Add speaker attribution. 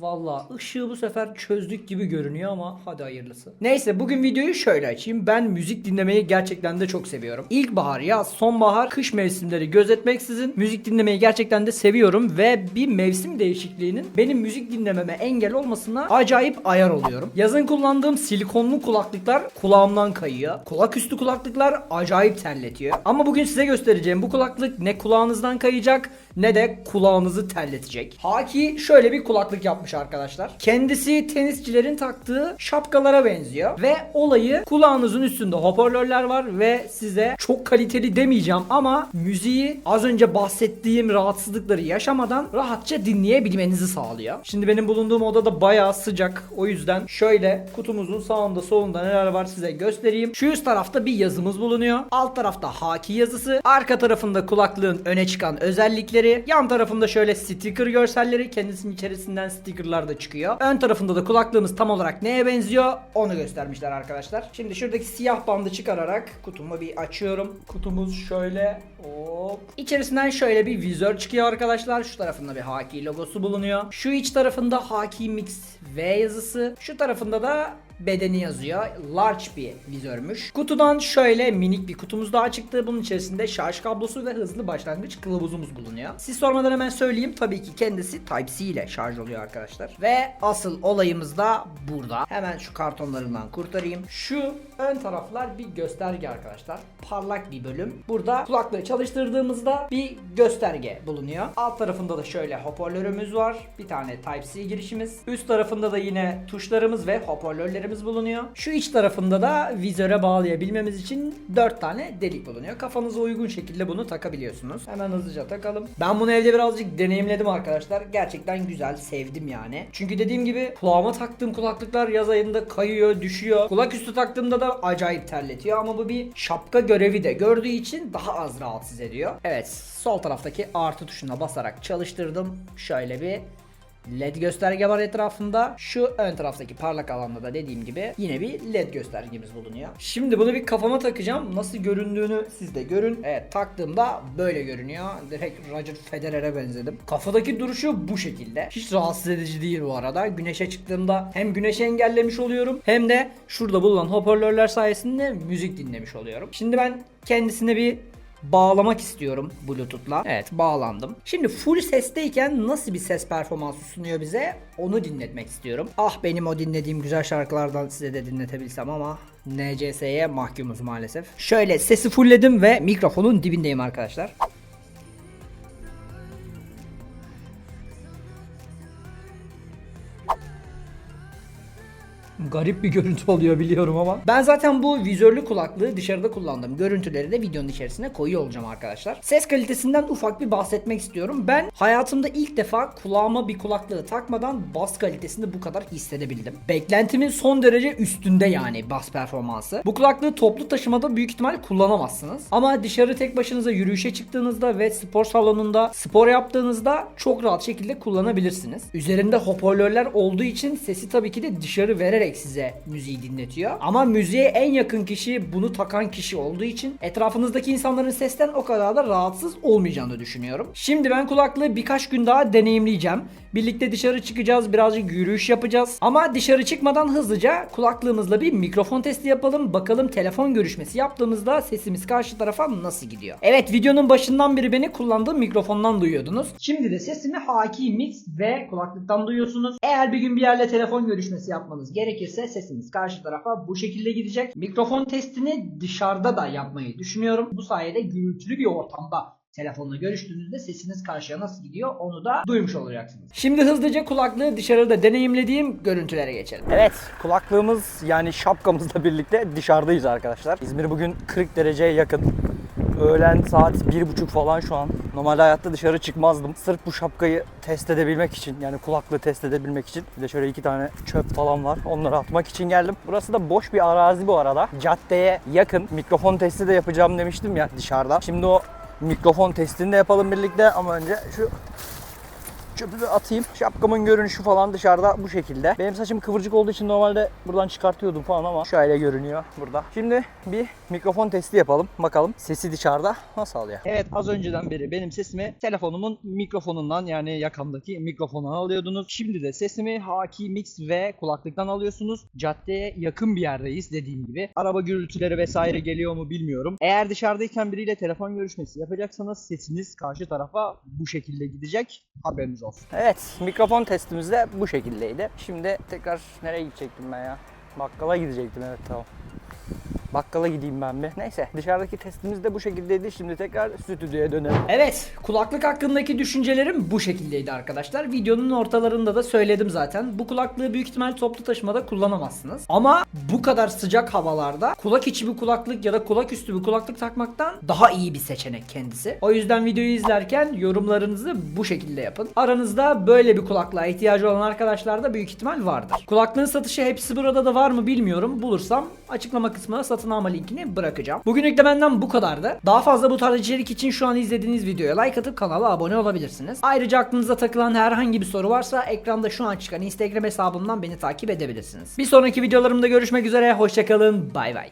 Speaker 1: Valla ışığı bu sefer çözdük gibi görünüyor ama hadi hayırlısı. Neyse bugün videoyu şöyle açayım. Ben müzik dinlemeyi gerçekten de çok seviyorum. İlkbahar, yaz, sonbahar, kış mevsimleri gözetmeksizin müzik dinlemeyi gerçekten de seviyorum ve bir mevsim değişikliğinin benim müzik dinlememe engel olmasına acayip ayar oluyorum. Yazın kullandığım silikonlu kulaklıklar kulağımdan kayıyor. Kulak üstü kulaklıklar acayip terletiyor. Ama bugün size göstereceğim bu kulaklık ne kulağınızdan kayacak ne de kulağınızı terletecek. Haki şöyle bir kulaklık yapmış arkadaşlar. Kendisi tenisçilerin taktığı şapkalara benziyor ve olayı kulağınızın üstünde hoparlörler var ve size çok kaliteli demeyeceğim ama müziği az önce bahsettiğim rahatsızlıkları yaşamadan rahatça dinleyebilmenizi sağlıyor. Şimdi benim bulunduğum odada bayağı sıcak. O yüzden şöyle kutumuzun sağında solunda neler var size göstereyim. Şu üst tarafta bir yazımız bulunuyor. Alt tarafta haki yazısı. Arka tarafında kulaklığın öne çıkan özellikleri. Yan tarafında şöyle sticker görselleri. Kendisinin içerisinden stickerlar da çıkıyor. Ön tarafında da kulaklığımız tam olarak neye benziyor onu göstermişler arkadaşlar. Şimdi şuradaki siyah bandı çıkararak kutumu bir açıyorum. Kutumuz şöyle hop. İçerisinden şöyle bir vizör çıkıyor arkadaşlar. Şu tarafında bir Haki logosu bulunuyor. Şu iç tarafında Haki Mix V yazısı. Şu tarafında da bedeni yazıyor. Large bir vizörmüş. Kutudan şöyle minik bir kutumuz daha çıktı. Bunun içerisinde şarj kablosu ve hızlı başlangıç kılavuzumuz bulunuyor. Siz sormadan hemen söyleyeyim. Tabii ki kendisi Type-C ile şarj oluyor arkadaşlar. Ve asıl olayımız da burada. Hemen şu kartonlarından kurtarayım. Şu ön taraflar bir gösterge arkadaşlar. Parlak bir bölüm. Burada kulaklığı çalıştırdığımızda bir gösterge bulunuyor. Alt tarafında da şöyle hoparlörümüz var. Bir tane Type-C girişimiz. Üst tarafında da yine tuşlarımız ve hoparlörlerimiz bulunuyor. Şu iç tarafında da vizöre bağlayabilmemiz için 4 tane delik bulunuyor. Kafanıza uygun şekilde bunu takabiliyorsunuz. Hemen hızlıca takalım. Ben bunu evde birazcık deneyimledim arkadaşlar. Gerçekten güzel, sevdim yani. Çünkü dediğim gibi kulağıma taktığım kulaklıklar yaz ayında kayıyor, düşüyor. Kulak üstü taktığımda da acayip terletiyor ama bu bir şapka görevi de gördüğü için daha az rahatsız ediyor. Evet, sol taraftaki artı tuşuna basarak çalıştırdım. Şöyle bir LED gösterge var etrafında. Şu ön taraftaki parlak alanda da dediğim gibi yine bir LED göstergemiz bulunuyor. Şimdi bunu bir kafama takacağım. Nasıl göründüğünü siz de görün. Evet taktığımda böyle görünüyor. Direkt Roger Federer'e benzedim. Kafadaki duruşu bu şekilde. Hiç rahatsız edici değil bu arada. Güneşe çıktığımda hem güneşi engellemiş oluyorum hem de şurada bulunan hoparlörler sayesinde müzik dinlemiş oluyorum. Şimdi ben kendisine bir bağlamak istiyorum Bluetooth'la. Evet bağlandım. Şimdi full sesteyken nasıl bir ses performansı sunuyor bize onu dinletmek istiyorum. Ah benim o dinlediğim güzel şarkılardan size de dinletebilsem ama NCS'ye mahkumuz maalesef. Şöyle sesi fullledim ve mikrofonun dibindeyim arkadaşlar. Garip bir görüntü oluyor biliyorum ama. Ben zaten bu vizörlü kulaklığı dışarıda kullandım. Görüntüleri de videonun içerisine koyuyor olacağım arkadaşlar. Ses kalitesinden ufak bir bahsetmek istiyorum. Ben hayatımda ilk defa kulağıma bir kulaklığı takmadan bas kalitesini bu kadar hissedebildim. Beklentimin son derece üstünde yani bas performansı. Bu kulaklığı toplu taşımada büyük ihtimal kullanamazsınız. Ama dışarı tek başınıza yürüyüşe çıktığınızda ve spor salonunda spor yaptığınızda çok rahat şekilde kullanabilirsiniz. Üzerinde hoparlörler olduğu için sesi tabii ki de dışarı vererek size müziği dinletiyor. Ama müziğe en yakın kişi bunu takan kişi olduğu için etrafınızdaki insanların sesten o kadar da rahatsız olmayacağını düşünüyorum. Şimdi ben kulaklığı birkaç gün daha deneyimleyeceğim. Birlikte dışarı çıkacağız, birazcık yürüyüş yapacağız. Ama dışarı çıkmadan hızlıca kulaklığımızla bir mikrofon testi yapalım. Bakalım telefon görüşmesi yaptığımızda sesimiz karşı tarafa nasıl gidiyor. Evet videonun başından beri beni kullandığım mikrofondan duyuyordunuz. Şimdi de sesimi Haki Mix ve kulaklıktan duyuyorsunuz. Eğer bir gün bir yerle telefon görüşmesi yapmanız gerekirse sesiniz karşı tarafa bu şekilde gidecek. Mikrofon testini dışarıda da yapmayı düşünüyorum. Bu sayede gürültülü bir ortamda telefonla görüştüğünüzde sesiniz karşıya nasıl gidiyor onu da duymuş olacaksınız. Şimdi hızlıca kulaklığı dışarıda deneyimlediğim görüntülere geçelim.
Speaker 2: Evet kulaklığımız yani şapkamızla birlikte dışarıdayız arkadaşlar. İzmir bugün 40 dereceye yakın. Öğlen saat 1.30 falan şu an. Normalde hayatta dışarı çıkmazdım. Sırf bu şapkayı test edebilmek için yani kulaklığı test edebilmek için. Bir de şöyle iki tane çöp falan var. Onları atmak için geldim. Burası da boş bir arazi bu arada. Caddeye yakın. Mikrofon testi de yapacağım demiştim ya dışarıda. Şimdi o mikrofon testini de yapalım birlikte ama önce şu çöpü de atayım. Şapkamın görünüşü falan dışarıda bu şekilde. Benim saçım kıvırcık olduğu için normalde buradan çıkartıyordum falan ama şöyle görünüyor burada. Şimdi bir mikrofon testi yapalım. Bakalım sesi dışarıda nasıl alıyor. Evet az önceden beri benim sesimi telefonumun mikrofonundan yani yakamdaki mikrofondan alıyordunuz. Şimdi de sesimi Haki Mix ve kulaklıktan alıyorsunuz. Caddeye yakın bir yerdeyiz dediğim gibi. Araba gürültüleri vesaire geliyor mu bilmiyorum. Eğer dışarıdayken biriyle telefon görüşmesi yapacaksanız sesiniz karşı tarafa bu şekilde gidecek. Haberiniz olsun. Evet mikrofon testimiz de bu şekildeydi. Şimdi tekrar nereye gidecektim ben ya? Bakkala gidecektim evet tamam. Bakkala gideyim ben bir. Neyse dışarıdaki testimiz de bu şekildeydi. Şimdi tekrar stüdyoya dönelim.
Speaker 1: Evet, kulaklık hakkındaki düşüncelerim bu şekildeydi arkadaşlar. Videonun ortalarında da söyledim zaten. Bu kulaklığı büyük ihtimal toplu taşımada kullanamazsınız. Ama bu kadar sıcak havalarda kulak içi bir kulaklık ya da kulak üstü bir kulaklık takmaktan daha iyi bir seçenek kendisi. O yüzden videoyu izlerken yorumlarınızı bu şekilde yapın. Aranızda böyle bir kulaklığa ihtiyacı olan arkadaşlar da büyük ihtimal vardır. Kulaklığın satışı hepsi burada da var mı bilmiyorum. Bulursam açıklama kısmına satın alma linkini bırakacağım. Bugünlük de benden bu kadardı. Daha fazla bu tarz içerik için şu an izlediğiniz videoya like atıp kanala abone olabilirsiniz. Ayrıca aklınıza takılan herhangi bir soru varsa ekranda şu an çıkan Instagram hesabımdan beni takip edebilirsiniz. Bir sonraki videolarımda görüşmek üzere. Hoşçakalın. Bay bay.